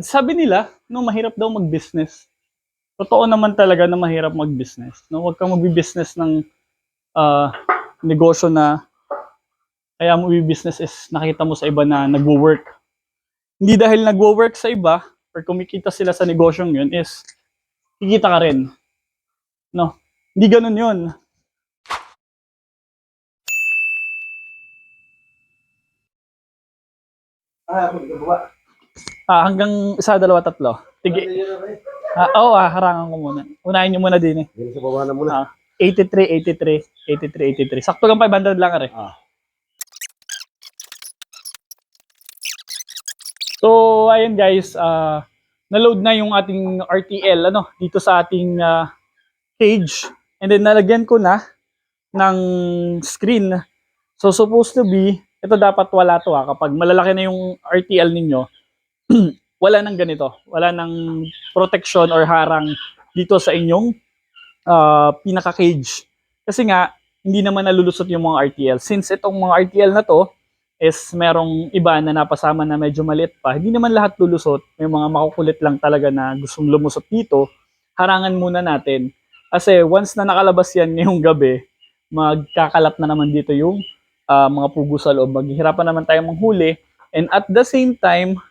Sabi nila, no, mahirap daw mag-business. Totoo naman talaga na mahirap mag-business. No, huwag kang mag-business ng ah, negosyo na kaya mo business is nakita mo sa iba na nagwo-work. Hindi dahil nagwo-work sa iba or kumikita sila sa negosyong yun is kikita ka rin. No, hindi ganun yun. Ah, nagagawa. Ah, hanggang isa, dalawa, tatlo. Tige, ah, oo, ah, harangan ko muna. Unahin nyo muna din eh. Ganun sa baba na muna. Ah, 83, 83, 83, 83. Sakto lang 500 lang are. Ah. So, ayun guys, ah na-load na yung ating RTL ano dito sa ating ah, page. And then nalagyan ko na ng screen. So supposed to be, ito dapat wala to ha. Kapag malalaki na yung RTL ninyo, wala nang ganito. Wala nang protection or harang dito sa inyong ah, pinaka-cage. Kasi nga, hindi naman nalulusot yung mga RTL. Since itong mga RTL na to, is merong iba na napasama na medyo maliit pa, hindi naman lahat lulusot. May mga makukulit lang talaga na gustong lumusot dito. Harangan muna natin. Kasi once na nakalabas yan ngayong gabi, magkakalat na naman dito yung ah, mga pugo sa loob. Maghihirapan naman tayong manghuli. And at the same time,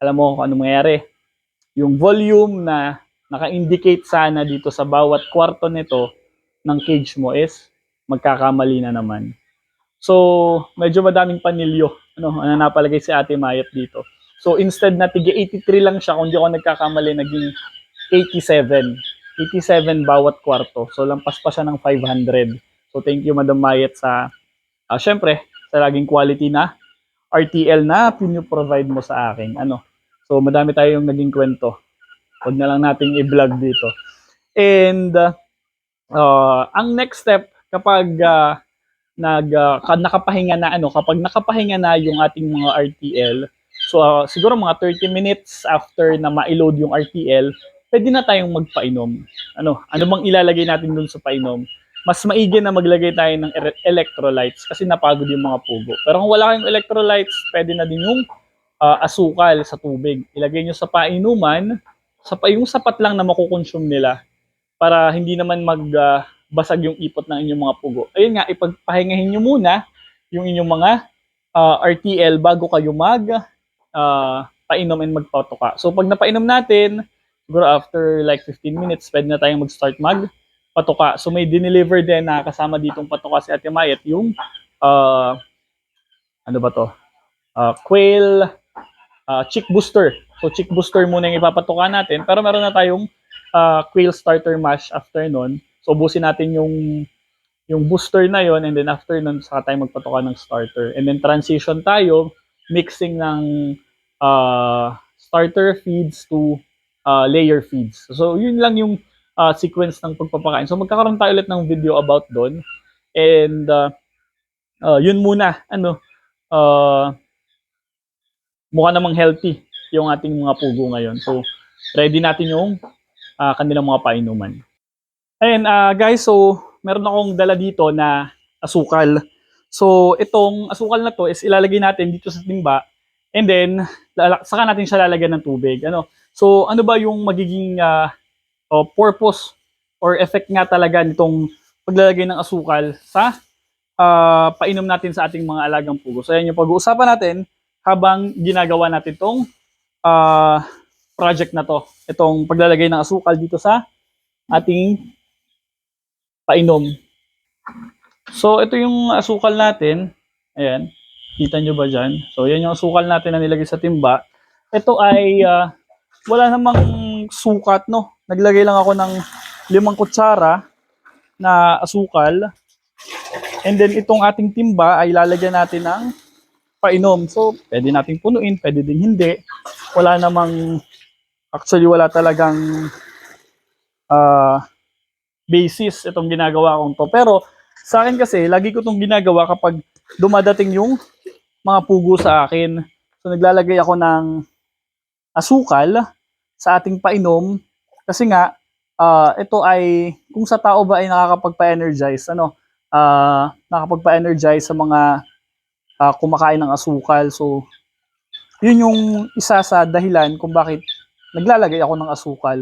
alam mo kung ano mangyayari. Yung volume na naka-indicate sana dito sa bawat kwarto nito ng cage mo is magkakamali na naman. So, medyo madaming panilyo. Ano, ano napalagay si Ate Mayat dito. So, instead na tiga 83 lang siya, kung di ako nagkakamali, naging 87. 87 bawat kwarto. So, lampas pa siya ng 500. So, thank you, Madam Mayat, sa, ah syempre, sa laging quality na RTL na pinoprovide mo sa akin. Ano, so, madami tayong naging kwento. Huwag na lang nating i-vlog dito. And, uh, uh, ang next step, kapag uh, nag uh, ka- nakapahinga na ano kapag nakapahinga na yung ating mga RTL so uh, siguro mga 30 minutes after na ma-load yung RTL pwede na tayong magpainom ano ano bang ilalagay natin dun sa painom mas maigi na maglagay tayo ng electrolytes kasi napagod yung mga pugo pero kung wala kayong electrolytes pwede na din yung uh, asukal sa tubig ilagay nyo sa painuman sa yung sapat lang na makukonsume nila para hindi naman mag uh, basag yung ipot ng inyong mga pugo. Ayun nga, ipagpahingahin nyo muna yung inyong mga ah, RTL bago kayo mag ah, painom and magpatoka. So pag napainom natin, siguro after like 15 minutes, pwede na tayong mag-start mag patoka. So may dineliver din na kasama ditong patoka si Ate Mayat yung ah, ano ba to? Ah, quail ah, chick booster. So chick booster muna yung ipapatoka natin. Pero meron na tayong ah, quail starter mash after nun. So, ubusin natin yung yung booster na yon and then after nun, saka tayo magpatoka ng starter. And then transition tayo, mixing ng uh, starter feeds to uh, layer feeds. So, yun lang yung uh, sequence ng pagpapakain. So, magkakaroon tayo ulit ng video about doon. And uh, uh, yun muna, ano, uh, mukha namang healthy yung ating mga pugo ngayon. So, ready natin yung uh, kanilang mga painuman. Ayun, ah, guys, so meron akong dala dito na asukal. So, itong asukal na to is ilalagay natin dito sa timba and then saka natin siya lalagyan ng tubig. Ano? So, ano ba yung magiging ah, oh, purpose or effect nga talaga nitong paglalagay ng asukal sa ah, painom natin sa ating mga alagang pugo. So, yan yung pag-uusapan natin habang ginagawa natin tong ah, project na to. Itong paglalagay ng asukal dito sa ating painom. So, ito yung asukal natin. Ayan. Kita nyo ba dyan? So, yan yung asukal natin na nilagay sa timba. Ito ay ah, wala namang sukat, no? Naglagay lang ako ng limang kutsara na asukal. And then, itong ating timba ay lalagyan natin ng painom. So, pwede nating punuin, pwede din hindi. Wala namang, actually, wala talagang ah basis itong ginagawa kong to. Pero sa akin kasi, lagi ko itong ginagawa kapag dumadating yung mga pugo sa akin. So naglalagay ako ng asukal sa ating painom kasi nga ah, ito ay kung sa tao ba ay nakakapagpa-energize ano ah nakakapagpa-energize sa mga ah, kumakain ng asukal so Yun yung isa sa dahilan kung bakit naglalagay ako ng asukal.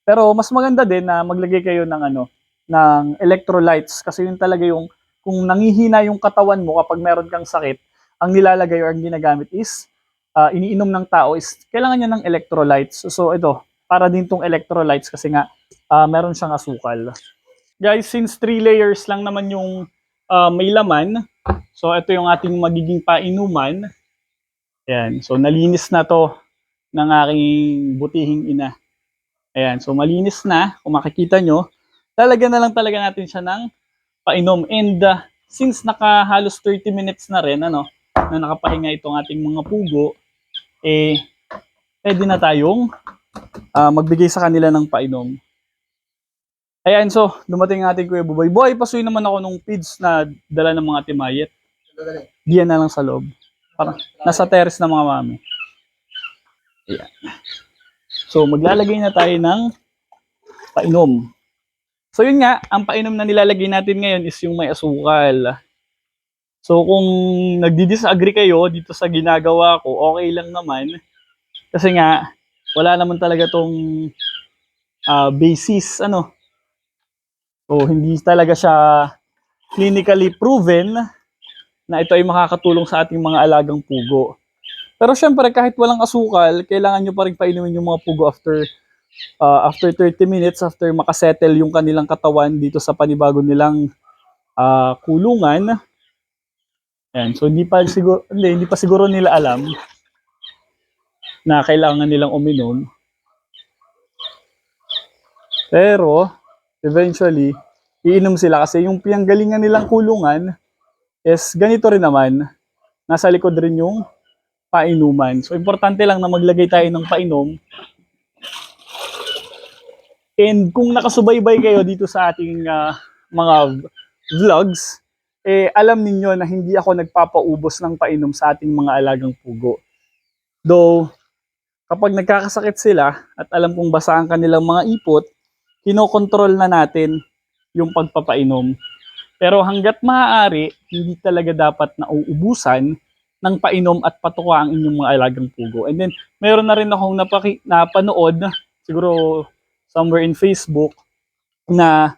Pero mas maganda din na maglagay kayo ng ano, ng electrolytes kasi yun talaga yung kung nangihina yung katawan mo kapag meron kang sakit, ang nilalagay or ang ginagamit is ah, iniinom ng tao is kailangan niya ng electrolytes. So ito, para din tong electrolytes kasi nga ah, meron siyang asukal. Guys, since three layers lang naman yung ah, may laman, so ito yung ating magiging painuman. Ayan, so nalinis na to ng aking butihing ina. Ayan, so malinis na, kung makikita nyo, lalagyan na lang talaga natin siya ng painom. And uh, since naka halos 30 minutes na rin, ano, na nakapahinga itong ating mga pugo, eh, pwede na tayong ah, magbigay sa kanila ng painom. Ayan, so, dumating ang ating Kuya Buboy. Boy, pasuyin naman ako nung feeds na dala ng mga timayet. Diyan na lang sa loob. Parang nasa terrace ng mga mami. Ayan. So, maglalagay na tayo ng painom. So, yun nga, ang painom na nilalagay natin ngayon is yung may asukal. So, kung nagdi-disagree kayo dito sa ginagawa ko, okay lang naman. Kasi nga, wala naman talaga tong ah, basis, ano. So, hindi talaga siya clinically proven na ito ay makakatulong sa ating mga alagang pugo. Pero syempre, kahit walang asukal, kailangan nyo pa rin painumin yung mga pugo after uh, after 30 minutes, after makasettle yung kanilang katawan dito sa panibago nilang ah, kulungan. Ayan, so hindi pa siguro hindi, hindi pa siguro nila alam na kailangan nilang uminom. Pero eventually iinom sila kasi yung pinanggalingan nilang kulungan is ganito rin naman. Nasa likod rin yung painuman. So importante lang na maglagay tayo ng painom. And kung nakasubaybay kayo dito sa ating ah, mga vlogs, eh alam ninyo na hindi ako nagpapaubos ng painom sa ating mga alagang pugo. Though, kapag nagkakasakit sila at alam kong basa ang kanilang mga ipot, kinokontrol na natin yung pagpapainom. Pero hanggat maaari, hindi talaga dapat na uubusan ng painom at patuka ang inyong mga alagang pugo. And then, meron na rin akong napaki, napanood, siguro somewhere in Facebook, na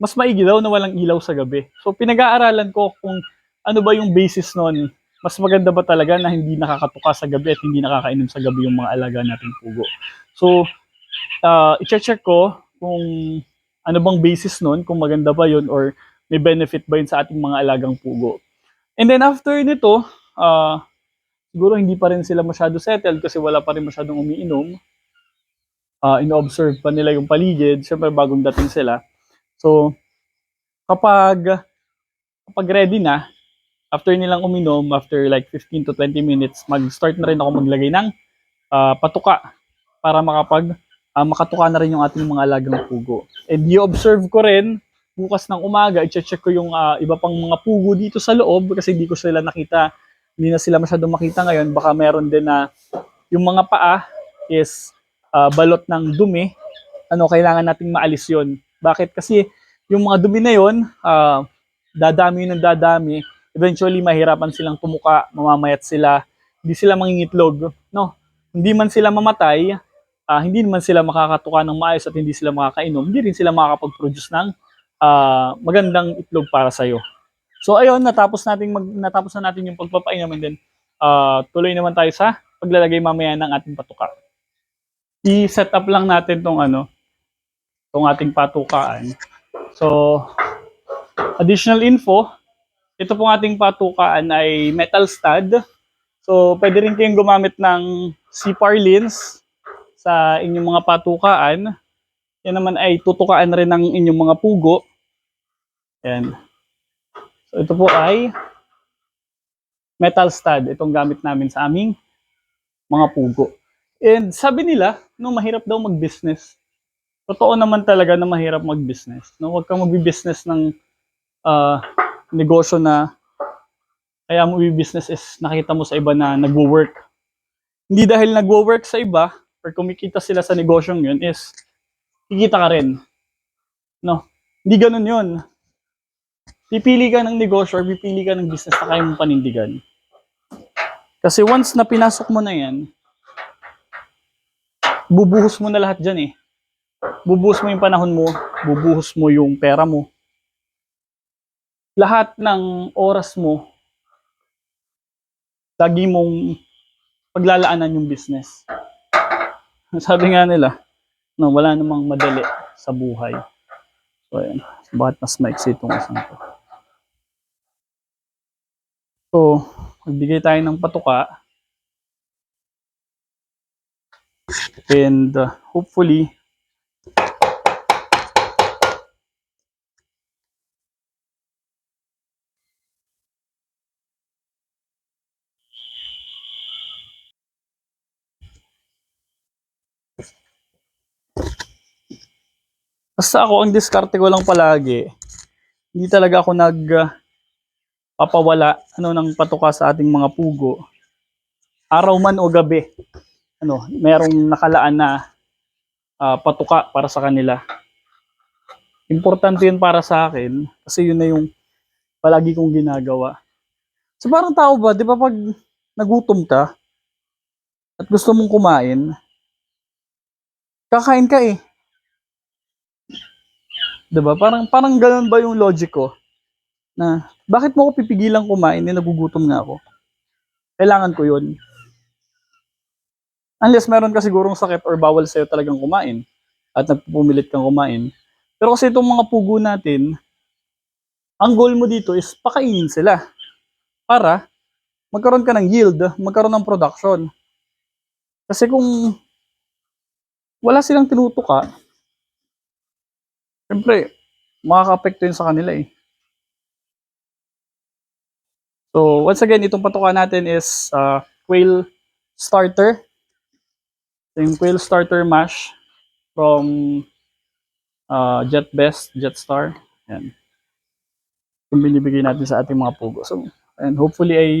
mas maigi daw na walang ilaw sa gabi. So, pinag-aaralan ko kung ano ba yung basis nun. Mas maganda ba talaga na hindi nakakatuka sa gabi at hindi nakakainom sa gabi yung mga alaga nating pugo. So, uh, i-check ko kung ano bang basis nun, kung maganda ba yun or may benefit ba yun sa ating mga alagang pugo. And then after nito, ah siguro hindi pa rin sila masyado settled kasi wala pa rin masyadong umiinom. Ah ino-observe pa nila yung paligid, syempre bagong dating sila. So, kapag kapag ready na, after nilang uminom, after like 15 to 20 minutes, mag-start na rin ako maglagay ng ah, patuka para makapag ah, makatuka na rin yung ating mga alagang pugo. And i-observe ko rin bukas ng umaga, i-check ko yung ah, iba pang mga pugo dito sa loob kasi hindi ko sila nakita, hindi na sila masyadong makita ngayon. Baka meron din na yung mga paa is ah, balot ng dumi. Ano, kailangan nating maalis yon. Bakit? Kasi yung mga dumi na yon, ah, dadami ng dadami. Eventually, mahirapan silang tumuka, mamamayat sila, hindi sila mangingitlog. No, hindi man sila mamatay, ah, hindi naman sila makakatuka ng maayos at hindi sila makakainom, hindi rin sila makakapag-produce ng ah, magandang itlog para sa iyo. So ayun, natapos natin mag, natapos na natin yung pagpapainom and then ah, tuloy naman tayo sa paglalagay mamaya ng ating patuka. I-set up lang natin tong ano, tong ating patukaan. So additional info, ito pong ating patukaan ay metal stud. So pwede rin kayong gumamit ng CPAR lens sa inyong mga patukaan. Yan naman ay tutukaan rin ng inyong mga pugo. Yan. So ito po ay metal stud. Itong gamit namin sa aming mga pugo. And sabi nila, no, mahirap daw mag-business. Totoo naman talaga na mahirap mag-business. No, huwag kang mag-business ng ah, negosyo na kaya mo i-business is nakita mo sa iba na nagwo-work. Hindi dahil nagwo-work sa iba or kumikita sila sa negosyong yun is kikita ka rin. No, hindi ganun yun. Pipili ka ng negosyo or pipili ka ng business na kaya mong panindigan. Kasi once na pinasok mo na yan, bubuhos mo na lahat dyan eh. Bubuhos mo yung panahon mo, bubuhos mo yung pera mo. Lahat ng oras mo, lagi mong paglalaanan yung business. Sabi nga nila, no, wala namang madali sa buhay. So, ayan. Bakit mas maiksi itong isang to? So, magbigay tayo ng patuka. And uh, hopefully, basta ako, ang diskarte ko lang palagi, hindi talaga ako nag uh, papawala ano ng patuka sa ating mga pugo. Araw man o gabi, ano, merong nakalaan na ah, patuka para sa kanila. Importante yun para sa akin kasi yun na yung palagi kong ginagawa. So parang tao ba, di ba pag nagutom ka at gusto mong kumain, kakain ka eh. Di ba? Parang, parang ganun ba yung logic ko? Na, bakit mo ako pipigilan kumain? Eh, nagugutom nga ako. Kailangan ko yun. Unless meron ka sigurong sakit or bawal sa'yo talagang kumain at nagpupumilit kang kumain. Pero kasi itong mga pugo natin, ang goal mo dito is pakainin sila para magkaroon ka ng yield, magkaroon ng production. Kasi kung wala silang tinutuka, siyempre, makaka-apekto yun sa kanila eh. So, once again, itong patuka natin is uh, quail starter. Yung quail starter mash from uh, Jet Best, Jetstar. Yan. Yung binibigay natin sa ating mga pugo. So, and hopefully ay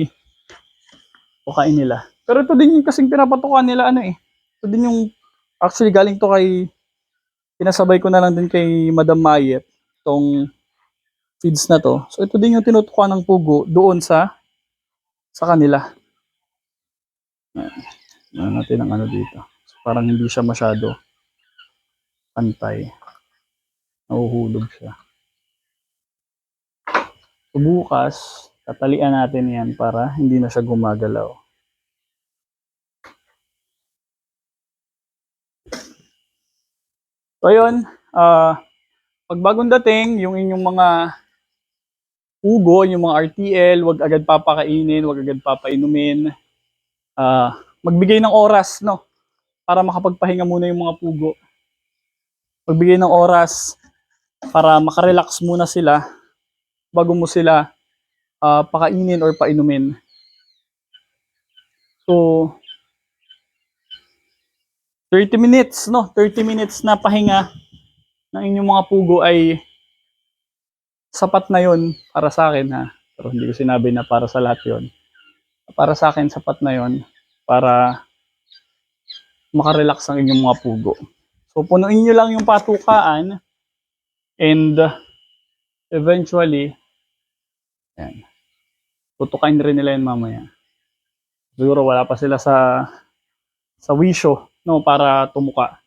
pukain nila. Pero ito din yung kasing pinapatukan nila ano eh. Ito din yung actually galing to kay pinasabay ko na lang din kay Madam Mayet tong feeds na to. So ito din yung tinutukan ng pugo doon sa sa kanila. Ayan. Natin ang ano dito. So, parang hindi siya masyado pantay. Nahuhulog siya. So bukas, tatalian natin yan para hindi na siya gumagalaw. So ayun, ah pag bagong dating, yung inyong mga ugo, yung mga RTL, wag agad papakainin, wag agad papainumin. Ah, magbigay ng oras, no? Para makapagpahinga muna yung mga pugo. Magbigay ng oras para makarelax muna sila bago mo sila ah, pakainin or painumin. So, 30 minutes, no? 30 minutes na pahinga ng inyong mga pugo ay sapat na yon para sa akin ha. Pero hindi ko sinabi na para sa lahat yon. Para sa akin sapat na yon para makarelax ang inyong mga pugo. So punuin nyo lang yung patukaan and eventually yan. Tutukain rin nila yun mamaya. Siguro wala pa sila sa sa wisyo no para tumuka.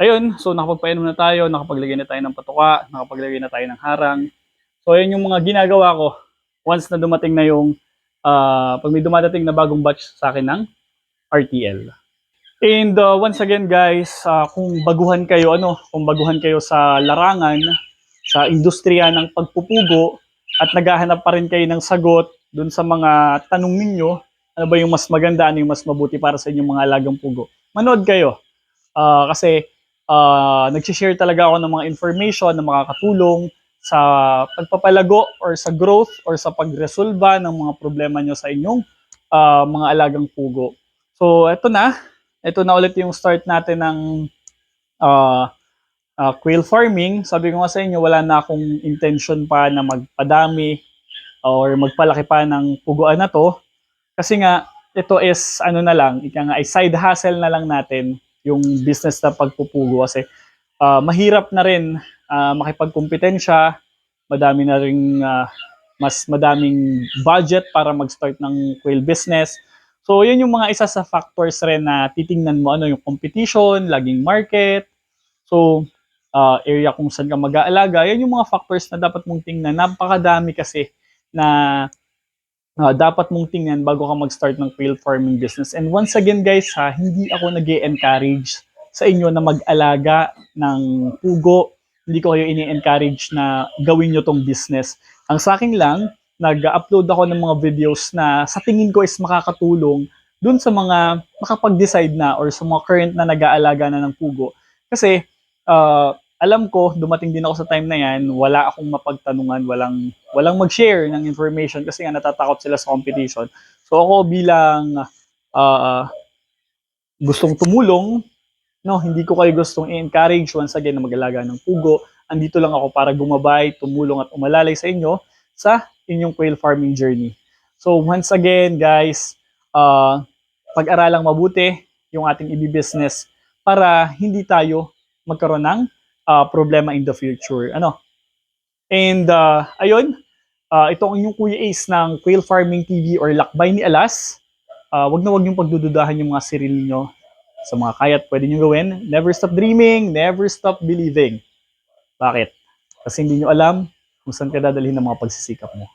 Ayun, so nakapagpainom na tayo, nakapaglagay na tayo ng patuka, nakapaglagay na tayo ng harang. So ayun yung mga ginagawa ko once na dumating na yung ah, pag may dumadating na bagong batch sa akin ng RTL. And uh, once again guys, ah, kung baguhan kayo ano, kung baguhan kayo sa larangan, sa industriya ng pagpupugo at naghahanap pa rin kayo ng sagot dun sa mga tanong ninyo, ano ba yung mas maganda, ano yung mas mabuti para sa inyong mga alagang pugo. Manood kayo. Ah, kasi uh, nag-share talaga ako ng mga information na makakatulong sa pagpapalago or sa growth or sa pagresolba ng mga problema nyo sa inyong ah, mga alagang pugo. So, eto na. Ito na ulit yung start natin ng ah, ah, quail farming. Sabi ko nga sa inyo, wala na akong intention pa na magpadami or magpalaki pa ng puguan na to. Kasi nga, ito is ano na lang, ika nga, ay side hustle na lang natin yung business na pagpupugo kasi ah, mahirap na rin ah, makipagkumpetensya, madami na rin ah, mas madaming budget para mag-start ng quail business. So, yan yung mga isa sa factors rin na titingnan mo ano yung competition, laging market. So, uh, area kung saan ka mag-aalaga, yan yung mga factors na dapat mong tingnan. Napakadami kasi na uh, dapat mong tingnan bago ka mag-start ng quail farming business. And once again guys ha, hindi ako nag encourage sa inyo na mag-alaga ng pugo. Hindi ko kayo ini-encourage na gawin nyo tong business. Ang sa akin lang, nag-upload ako ng mga videos na sa tingin ko is makakatulong dun sa mga makapag-decide na or sa mga current na nag-aalaga na ng pugo. Kasi uh, alam ko, dumating din ako sa time na yan, wala akong mapagtanungan, walang, walang mag-share ng information kasi nga natatakot sila sa competition. So ako bilang uh, gustong tumulong, no, hindi ko kayo gustong i-encourage once again na mag-alaga ng pugo. Andito lang ako para gumabay, tumulong at umalalay sa inyo sa inyong quail farming journey. So once again, guys, uh, pag-aralang mabuti yung ating i-business para hindi tayo magkaroon ng uh, problema in the future. Ano? And uh, ayun, uh, ito ang inyong Kuya Ace ng Quail Farming TV or Lakbay ni Alas. Uh, wag na wag yung pagdududahan yung mga sarili nyo sa mga kayat pwede nyo gawin. Never stop dreaming, never stop believing. Bakit? Kasi hindi nyo alam kung saan ka dadalhin ng mga pagsisikap mo.